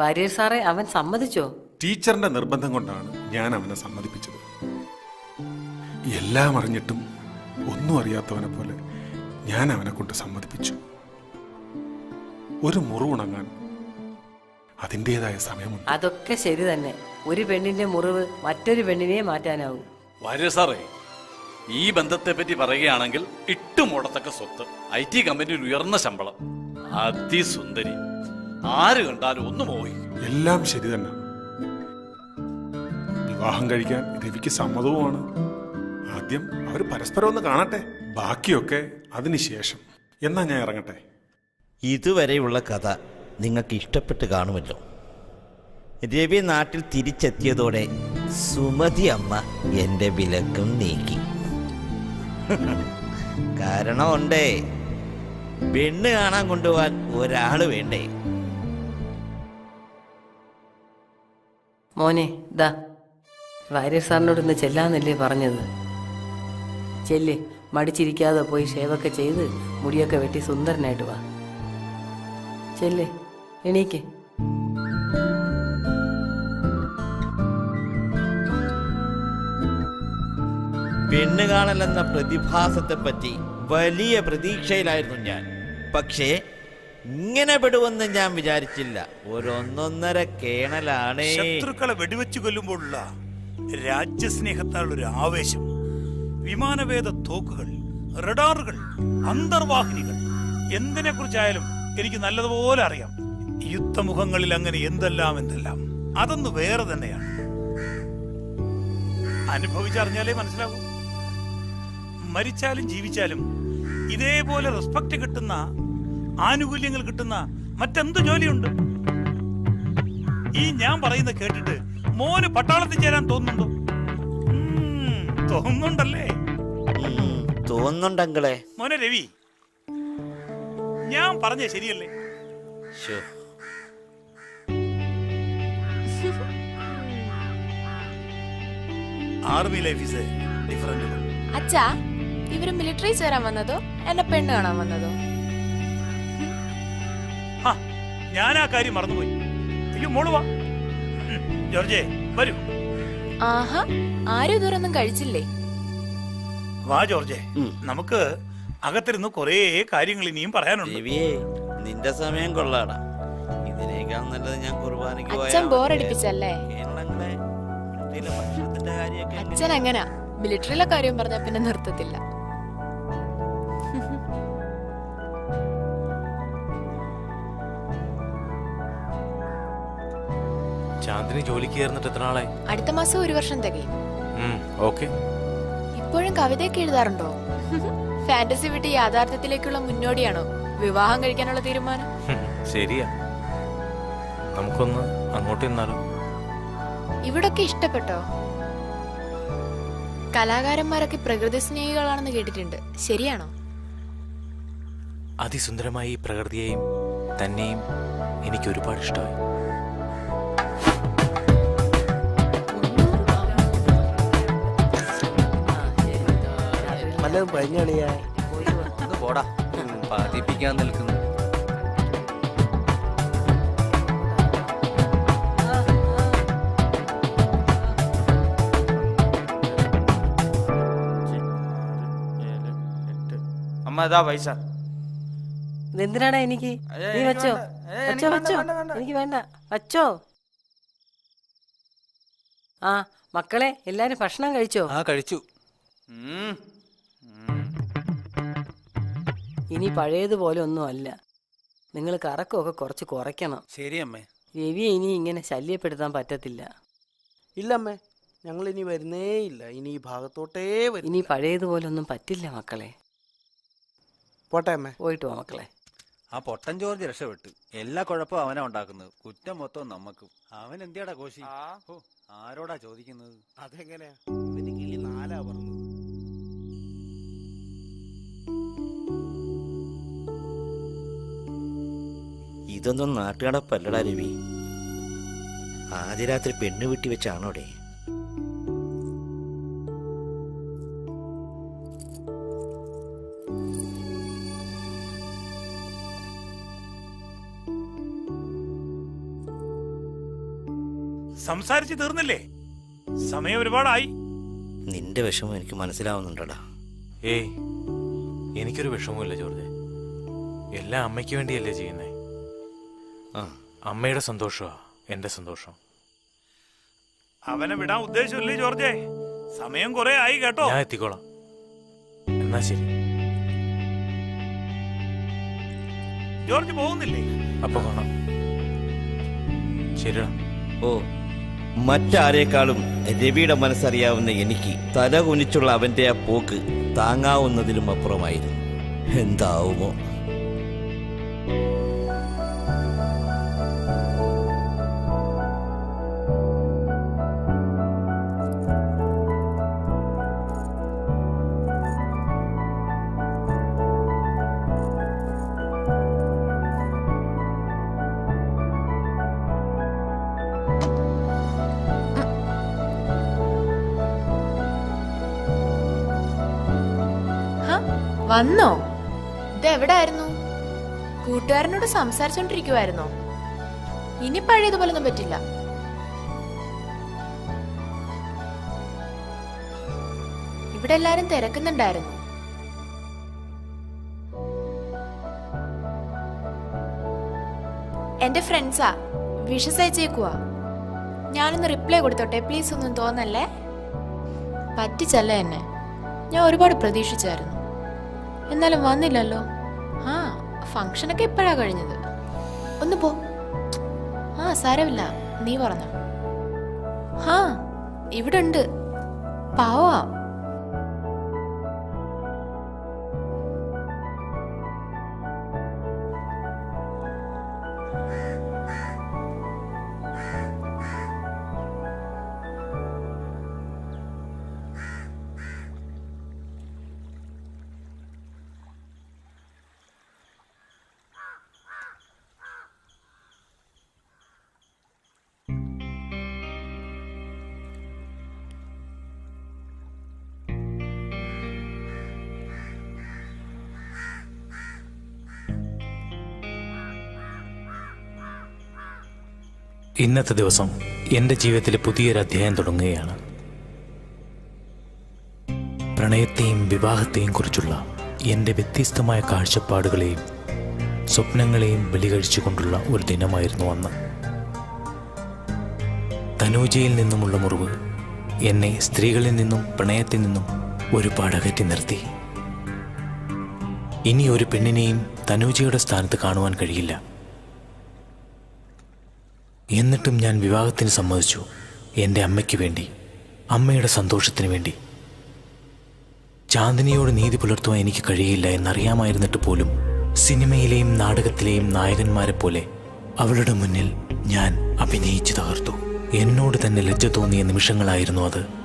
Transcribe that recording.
വാര്യർ സാറേ അവൻ സമ്മതിച്ചോ? ടീച്ചറിന്റെ നിർബന്ധം കൊണ്ടാണ് ഞാൻ അവനെ സമ്മതിപ്പിച്ചത്. എല്ലാം അറിഞ്ഞിട്ടും ഒന്നും അറിയാത്തവനെ പോലെ ഞാൻ അവനെ കൊണ്ട് സമ്മതിപ്പിച്ചു. ഒരു മുറിവുണങ്ങാൻ അതിന്റെതായ സമയമുണ്ട്. അതൊക്കെ ശരി തന്നെ. ഒരു പെണ്ണിന്റെ മുറിവ് മറ്റൊരു പെണ്ണിനെ മാറ്റാനാവൂ. വാര്യർ സാറേ ഈ ബന്ധത്തെ പറ്റി പറയുകയാണെങ്കിൽ ഇട്ടുമൂടത്തക്ക സ്വത്ത് ഐ ടി കമ്പനിയിൽ ഉയർന്ന ശമ്പളം. അതിസുന്ദരി. ആര് കണ്ടാലും ഒന്ന് പോയി എല്ലാം ശരി തന്നെ. വിവാഹം കഴിക്കാൻ രവിക്ക് സമ്മതവുമാണ്. ആദ്യം അവർ പരസ്പരം ഒന്ന് കാണട്ടെ. ബാക്കിയൊക്കെ അതിനുശേഷം എന്നാ ഞാൻ ഇറങ്ങട്ടെ? ഇതുവരെയുള്ള കഥ നിങ്ങൾക്ക് ഇഷ്ടപ്പെട്ട് കാണുമല്ലോ. രവി നാട്ടിൽ തിരിച്ചെത്തിയതോടെ സുമതി അമ്മ എന്റെ വിലക്കും നീക്കി. കാരണമുണ്ടേ പെണ്ണ് കാണാൻ കൊണ്ടുപോകാൻ ഒരാൾ വേണ്ടേ? മോനെ ദാ. വാര്യർ സാറിനോട് ഇന്ന് ചെല്ലാന്നല്ലേ പറഞ്ഞത്? ചെല്ല് മടിച്ചിരിക്കാതെ പോയി ഷേവൊക്കെ ചെയ്ത് മുടിയൊക്കെ വെട്ടി സുന്ദരനായിട്ട് വാ. ചെല്ല് എണീക്ക്. പെണ്ണ് കാണലെന്ന പ്രതിഭാസത്തെ പറ്റി വലിയ പ്രതീക്ഷയിലായിരുന്നു ഞാൻ. പക്ഷേ ഇങ്ങനെ പെടുമെന്ന് ഞാൻ വിചാരിച്ചില്ല. ഒരൊന്നൊന്നര കേണലാണ്. ശത്രുക്കളെ വെടിവെച്ചു കൊല്ലുമ്പോഴുള്ള രാജ്യസ്നേഹത്താലുള്ള ഒരു ആവേശം വിമാനവേദ തോക്കുകൾ റഡാറുകൾ അന്തർവാഹിനികൾ എന്തിനെ കുറിച്ചായാലും എനിക്ക് നല്ലതുപോലെ അറിയാം. യുദ്ധമുഖങ്ങളിൽ അങ്ങനെ എന്തെല്ലാം എന്തെല്ലാം. അതൊന്ന് വേറെ തന്നെയാണ്. അനുഭവിച്ചറിഞ്ഞാലേ മനസ്സിലാവൂ. മരിച്ചാലും ജീവിച്ചാലും ഇതേപോലെ റെസ്പെക്ട് കിട്ടുന്ന ആനുകൂല്യങ്ങൾ കിട്ടുന്ന മറ്റെന്ത് ജോലിയുണ്ട്? ഈ ഞാൻ പറയുന്നത് കേട്ടിട്ട് മോന് പട്ടാളത്തിൽ ചേരാൻ തോന്നുന്നുണ്ടോ? തോന്നുന്നുണ്ടല്ലേ? തോന്നുന്നുണ്ടെങ്കിലേ മോനെ രവി ഞാൻ പറഞ്ഞ ശരിയല്ലേ? Army life is different. അച്ഛാ ഇവർ മിലിറ്ററി ചേരാൻ വന്നതോ? എന്നെ പെണ്ണ് കാണാൻ വന്നതോ? ഞാൻ ആ കാര്യം മറന്നുപോയി. അയ്യോ മോൾ വാ. ജോർജേ വരൂ. ആഹാ ആരും ഇതുവരൊന്നും കഴിച്ചില്ലേ? വാ ജോർജേ നമുക്ക് അകത്തിരുന്ന് കുറേ കാര്യങ്ങൾ ഇനിയും പറയാനുണ്ട്. നിന്റെ സമയം കൊള്ളാടാ. ഇതിനേക്കാൾ നല്ലത് ഞാൻ കുർബാനയ്ക്ക് അച്ഛൻ ബോറടിപ്പിച്ചല്ലേ? അച്ഛൻ അങ്ങനെ. മിലിറ്ററിയിലെ കാര്യം പറഞ്ഞാ പിന്നെ നിർത്തത്തില്ല. ചാന്ദിനി ജോലിക്ക് ചേർന്നിട്ട് എത്ര നാളായി? അടുത്ത മാസം ഒരു വർഷം തികയും. ഓക്കെ. ഇപ്പോഴും കവിതയൊക്കെ എഴുതാറുണ്ടോ? ഫാന്റസി വിട്ട് യാഥാർത്ഥ്യത്തിലേക്കുള്ള മുന്നോടിയാണോ വിവാഹം കഴിക്കാനുള്ള തീരുമാനം? ശരിയാ. നമുക്കൊന്ന് അങ്ങോട്ട് നിന്നാലോ ഇവിടൊക്കെ ഇഷ്ടപ്പെട്ടോ? കലാകാരന്മാരൊക്കെ പ്രകൃതി സ്നേഹികളാണെന്ന് കേട്ടിട്ടുണ്ട്. ശരിയാണോ? അതിസുന്ദരമായ ഈ പ്രകൃതിയെയും തന്നെയും എനിക്ക് ഒരുപാട് ഇഷ്ടമായി. വല്ലതും പഞ്ഞണിയാ പോടാ. പതിപ്പിക്കാൻ നിൽക്കുന്നു. അമ്മ ഇതാ പൈസ. ഇതെന്തിനാടാ എനിക്ക്? നീ എനിക്ക് വെച്ചോ? വേണ്ട. വെച്ചോ എനിക്ക് വെച്ചോ. എനിക്ക് വേണ്ട. വച്ചോ? ആ മക്കളെ എല്ലാരും ഭക്ഷണം കഴിച്ചോ? ആ കഴിച്ചു. ഇനി പഴയതുപോലെ ഒന്നും അല്ല നിങ്ങൾ കറക്കമൊക്കെ കുറച്ച് കുറയ്ക്കണം. ശരി അമ്മേ രവിയെ ഇനി ഇങ്ങനെ ശല്യപ്പെടുത്താൻ പറ്റത്തില്ല. ഇല്ലമ്മേ ഞങ്ങൾ ഇനി വരുന്നേ ഇല്ല ഇനി ഈ ഭാഗത്തോട്ടേ വരും ഇനി പഴയതുപോലെ ഒന്നും പറ്റില്ല മക്കളെ. പോട്ടെ അമ്മേ. പോയിട്ട് വാ മക്കളെ. ആ പൊട്ടൻ ജോർജ് രക്ഷപ്പെട്ടു. എല്ലാ കുഴപ്പവും അവനാ ഉണ്ടാക്കുന്നത്. കുറ്റം മൊത്തം നമുക്ക്. അവൻ എന്തിയാടാ കോശി? ഓ ആരോടാ ചോദിക്കുന്നത്? അതെങ്ങനെയാ? ഇവന് കിളി നാലാ പറഞ്ഞത്. ഇതൊന്നും നാട്ടുകടപ്പല്ലടാ രവി. ആദ്യ രാത്രി പെണ്ണ് വീട്ടി വെച്ചാണോടെ? സംസാരിച്ച് തീർന്നില്ലേ? സമയം ഒരുപാടായി. നിന്റെ വിഷമം എനിക്ക് മനസ്സിലാവുന്നുണ്ടടാ. ഏയ് എനിക്കൊരു വിഷമവുമില്ല ജോർജ്. എല്ലാം അമ്മയ്ക്ക് വേണ്ടിയല്ലേ ചെയ്യുന്നേ. ആ അമ്മയുടെ സന്തോഷമാ എന്റെ സന്തോഷം. അവനെ വിടാൻ ഉദ്ദേശമില്ലേ ജോർജേ സമയം കുറെ ആയി കേട്ടോ. ഞാൻ എത്തിക്കോളാം. എന്നാ ശരി. ജോർജ് പോകുന്നില്ലേ? അപ്പൊ കാണാം. ശരിടാ. ഓ മറ്റാരേക്കാളും രവിയുടെ മനസ്സറിയാവുന്ന എനിക്ക് തല കുനിച്ചുള്ള അവന്റെ ആ പോക്ക് താങ്ങാവുന്നതിലും അപ്പുറമായിരുന്നു. എന്താവുമോ? വന്നോ? ഇതെവിടായിരുന്നു? കൂട്ടുകാരനോട് സംസാരിച്ചോണ്ടിരിക്കുവായിരുന്നോ? ഇനി പഴയതുപോലൊന്നും പറ്റില്ല. ഇവിടെ എല്ലാരും തിരക്കുന്നുണ്ടായിരുന്നു. എന്റെ ഫ്രണ്ട്സാ വിഷസ് അയച്ചേക്കുവാ ഞാനൊന്ന് റിപ്ലൈ കൊടുത്തോട്ടെ പ്ലീസ് ഒന്നും തോന്നല്ലേ? പറ്റിച്ചല്ല എന്നെ? ഞാൻ ഒരുപാട് പ്രതീക്ഷിച്ചായിരുന്നു. എന്നാലും വന്നില്ലല്ലോ. ആ ഫങ്ഷനൊക്കെ ഇപ്പോഴാ കഴിഞ്ഞത്. ഒന്ന് പോ. ആ സാരമില്ല. നീ പറഞ്ഞോ. ഹാ ഇവിടെ ഉണ്ട് പാവാ. ഇന്നത്തെ ദിവസം എന്റെ ജീവിതത്തിലെ പുതിയൊരു അധ്യായം തുടങ്ങുകയാണ്. പ്രണയത്തെയും വിവാഹത്തെയും കുറിച്ചുള്ള എന്റെ വ്യത്യസ്തമായ കാഴ്ചപ്പാടുകളെയും സ്വപ്നങ്ങളെയും ബലികഴിച്ചുകൊണ്ടുള്ള ഒരു ദിനമായിരുന്നു അന്ന്. തനൂജയിൽ നിന്നുമുള്ള മുറിവ് എന്നെ സ്ത്രീകളിൽ നിന്നും പ്രണയത്തിൽ നിന്നും ഒരുപാട് അകറ്റി നിർത്തി. ഇനി ഒരു പെണ്ണിനെയും തനൂജയുടെ സ്ഥാനത്ത് കാണുവാൻ കഴിയില്ല. എന്നിട്ടും ഞാൻ വിവാഹത്തിന് സമ്മതിച്ചു. എന്റെ അമ്മയ്ക്ക് വേണ്ടി അമ്മയുടെ സന്തോഷത്തിന് വേണ്ടി. ചാന്ദിനിയോട് നീതി പുലർത്തുവാൻ എനിക്ക് കഴിയില്ല എന്നറിയാമായിരുന്നിട്ട് പോലും സിനിമയിലെയും നാടകത്തിലെയും നായകന്മാരെ പോലെ അവളുടെ മുന്നിൽ ഞാൻ അഭിനയിച്ചു തകർത്തു. എന്നോട് തന്നെ ലജ്ജ തോന്നിയ നിമിഷങ്ങളായിരുന്നു അത്.